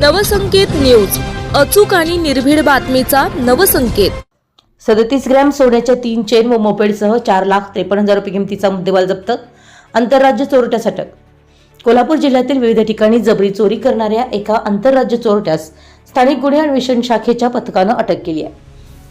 Navsanket news. अचूक आणि निर्भीड बातमीचा नवसंकेत. सदतीस ग्रॅम सोन्याच्या तीन चेन व मोपेडसह चार लाख त्रेपन्न हजार रुपये किमतीचा मुद्देमाल जप्त आंतरराज्य चोरट्यास अटक कोल्हापूर जिल्ह्यातील विविध ठिकाणी जबरी चोरी करणाऱ्या एका आंतरराज्य चोरट्यास स्थानिक गुन्हे अन्वेषण शाखेच्या पथकानं अटक केली आहे.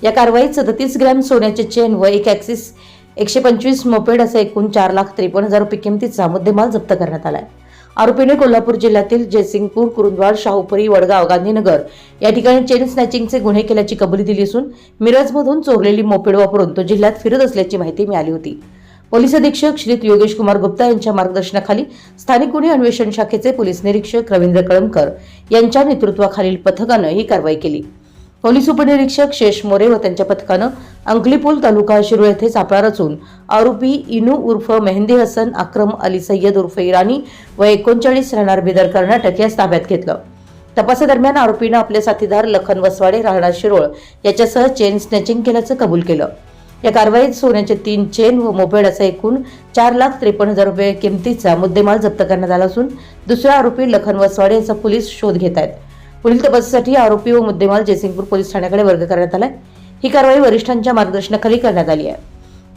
या कारवाईत सदतीस ग्रॅम सोन्याचे चेन व एक ॲक्सिस एकशे पंचवीस मोपेड असा एकूण चार लाख त्रेपन्न हजार रुपये किमतीचा मुद्देमाल जप्त करण्यात आला आहे. आरोपीने कोल्हापूर जिल्ह्यातील जयसिंगपूर कुरुंदवाड शाहूपुरी वडगाव गांधीनगर या ठिकाणी चेन स्नॅचिंगचे गुन्हे केल्याची कबुली दिली असून मिरजमधून चोरलेली मोपेड वापरून तो जिल्ह्यात फिरत असल्याची माहिती मिळाली होती. पोलीस अधीक्षक श्री योगेश कुमार गुप्ता यांच्या मार्गदर्शनाखाली स्थानिक गुन्हे अन्वेषण शाखेचे पोलीस निरीक्षक रवींद्र कळमकर यांच्या नेतृत्वाखालील पथकानं ही कारवाई केली. पोलीस उपनिरीक्षक शेष मोरे व त्यांच्या पथकानं अंकलीपूल तालुका शिरूळ येथे सापळा रचून आरोपी इनू उर्फ मेहंदी हसन अक्रम अली सय्यद उर्फ इराणी व एकोणचाळीस राहणार बिदर कर्नाटक यास ताब्यात घेतलं. तपासादरम्यान आरोपीनं आपले साथीदार लखन वसवाडे राहणार शिरोळ याच्यासह चेन स्नॅचिंग केल्याचं कबूल केलं. या कारवाईत सोन्याचे तीन चेन व मोपेड असा एकूण चार लाख त्रेपन्न हजार रुपये किमतीचा मुद्देमाल जप्त करण्यात आला असून दुसरा आरोपी लखन वसवाडे याचा पोलीस शोध घेत आहेत. पुढील तपासासाठी आरोपी व मुद्देमाल जयसिंगपूर पोलीस ठाण्याकडे वर्ग करण्यात आलाय. ही कारवाई वरिष्ठांच्या मार्गदर्शनाखाली करण्यात आली आहे.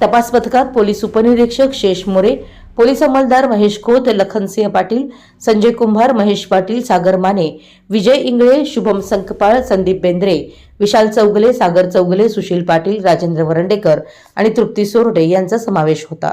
तपास पथकात पोलीस उपनिरीक्षक शेष मोरे पोलीस अंमलदार महेश खोत लखनसिंह पाटील संजय कुंभार महेश पाटील सागर माने विजय इंगळे शुभम संकपाळ संदीप बेंद्रे विशाल चौगले सागर चौगले सुशील पाटील राजेंद्र वरंडेकर आणि तृप्ती सोरडे यांचा समावेश होता.